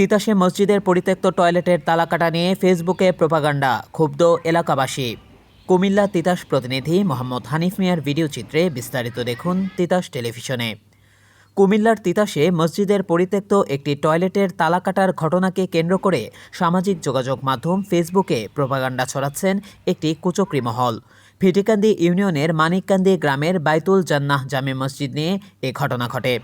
তিতাসে মসজিদের পরিত্যক্ত টয়লেটের তালাকাটা নিয়ে ফেসবুকে প্রোপাগান্ডা, ক্ষুব্ধ এলাকাবাসী। কুমিল্লা তিতাস প্রতিনিধি মোহাম্মদ হানিফ মিয়ার ভিডিও চিত্রে বিস্তারিত দেখুন তিতাস টেলিভিশনে। কুমিল্লার তিতাসে মসজিদের পরিত্যক্ত একটি টয়লেটের তালা কাটার ঘটনাকে কেন্দ্র করে সামাজিক যোগাযোগ মাধ্যম ফেসবুকে প্রোপাগান্ডা ছড়াচ্ছেন একটি কুচক্রি মহল। ভিটিকান্দি ইউনিয়নের মানিককান্দি গ্রামের বাইতুল জান্নাহ জামে মসজিদ নিয়ে এ ঘটনা ঘটে।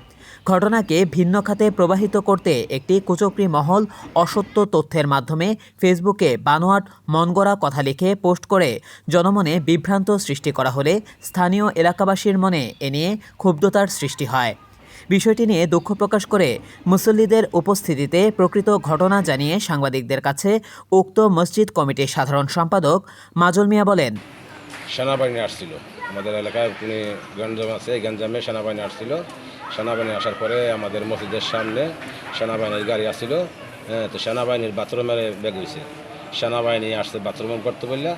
ঘটনাকে ভিন্ন খাতে প্রবাহিত করতে একটি কুচক্রি মহল অসত্য তথ্যের মাধ্যমে ফেসবুকে বানোয়াট মনগড়া কথা লিখে পোস্ট করে জনমনে বিভ্রান্ত সৃষ্টি করা হলে স্থানীয় এলাকাবাসীর মনে এ নিয়ে ক্ষুব্ধতার সৃষ্টি হয়। বিষয়টি নিয়ে দুঃখ প্রকাশ করে মুসল্লিদের উপস্থিতিতে প্রকৃত ঘটনা জানিয়ে সাংবাদিকদের কাছে উক্ত মসজিদ কমিটির সাধারণ সম্পাদক মাজল মিয়া বলেন, সেনাবাহিনী আসছিল। আমাদের এলাকায় তিনি গঞ্জাম আছে গঞ্জামে সেনাবাহিনী আসছিল। সেনাবাহিনী আসার পরে আমাদের মসজিদের সামনে সেনাবাহিনীর গাড়ি আসছিল। হ্যাঁ তো সেনাবাহিনীর বাথরুমের ব্যাগ হয়েছে সেনাবাহিনী আসছে বাথরুম করতে বললে।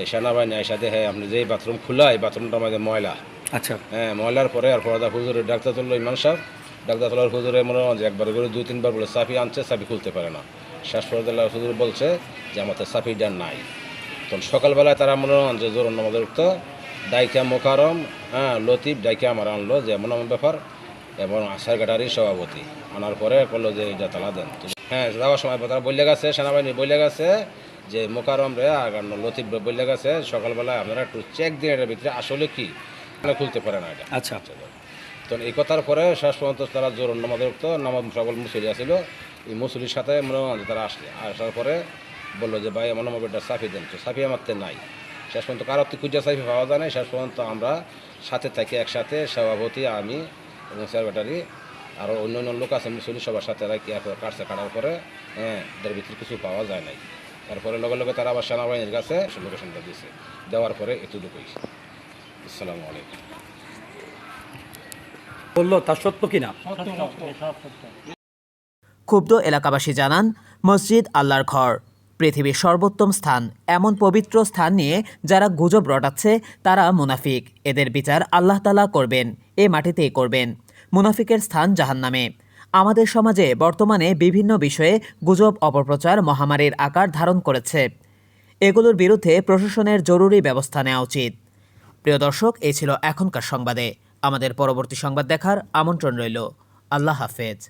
এই সেনাবাহিনী এসে দেখে, আপনি যেই বাথরুম খোলা, এই বাথরুমটা আমাদের ময়লা। আচ্ছা। হ্যাঁ ময়লার পরে আর পরদা হুজুরের ডাক্তার তুললো ইমান সাহেব, ডাক্তার তোলার হুজুরে মনে হয় যে একবার করে দুই, তিনবার বলে সাফি আনছে, সাফি খুলতে পারে না। শেষ পর্যায়ে হুজুর বলছে যে আমাদের সাফিটা নাই। তখন সকালবেলায় তারা মনে হয় যে জোর আমাদের উঠতো ডাইকা মোকারম হ্যাঁ লতিফ ডাইকা আমার আনলো যে এমন এমন ব্যাপার, এবং আশার ঘাটারই সভাপতি। আনার পরে বলল যে এটা তালা দেন। হ্যাঁ যাওয়ার সময় তারা বললে গেছে, সেনাবাহিনী বললে গেছে যে মোকারম রে আর লতিফ বললে গেছে। সকালবেলায় আপনারা একটু চেক দিন এটার ভিতরে আসলে কি? খুলতে পারে না এটা। আচ্ছা। তো এই কথার পরে শেষ পর্যন্ত তারা জোর নামাজ উঠতো নামাজ সকল মুসলি আসিল এই মুসলির সাথে তারা আসলে আসার পরে বলল যে ভাই আমার নামে একটা সাফি দেন তো সাফি আমার তো নাই। শেষ পর্যন্ত কারও তো খুঁজা সাফি পাওয়া যায় না শেষ পর্যন্ত আমরা সাথে থাকি একসাথে সভাপতি আমি এবং সেক্রেটারি আরও অন্য অন্য লোক আছে মুসলি সবার সাথে রাখি কাটছে কাটার পরে হ্যাঁ এদের ভিতরে কিছু পাওয়া যায় নাই। তারপরে লগে লগে তারা আবার সেনাবাহিনীর কাছে লোকেশনটা দিয়েছে। দেওয়ার পরে এতটুকুই। আসসালামু আলাইকুম। বলল তা সত্য কিনা ক্ষুব্ধ এলাকাবাসী জানান মসজিদ আল্লাহর ঘর। পৃথিবীর সর্বোত্তম স্থান এমন পবিত্র স্থান নিয়ে যারা গুজব রটাচ্ছে তারা মুনাফিক। এদের বিচার আল্লাহ তালা করবেন এ মাটিতেই করবেন। মুনাফিকের স্থান জাহান্নামে। আমাদের সমাজে বর্তমানে বিভিন্ন বিষয়ে গুজব অপপ্রচার মহামারীর আকার ধারণ করেছে। এগুলোর বিরুদ্ধে প্রশাসনের জরুরি ব্যবস্থা নেওয়া উচিত। প্রিয় দর্শক এই ছিল এখনকার সংবাদে। আমাদের পরবর্তী সংবাদ দেখার আমন্ত্রণ রইল। আল্লাহ হাফেজ।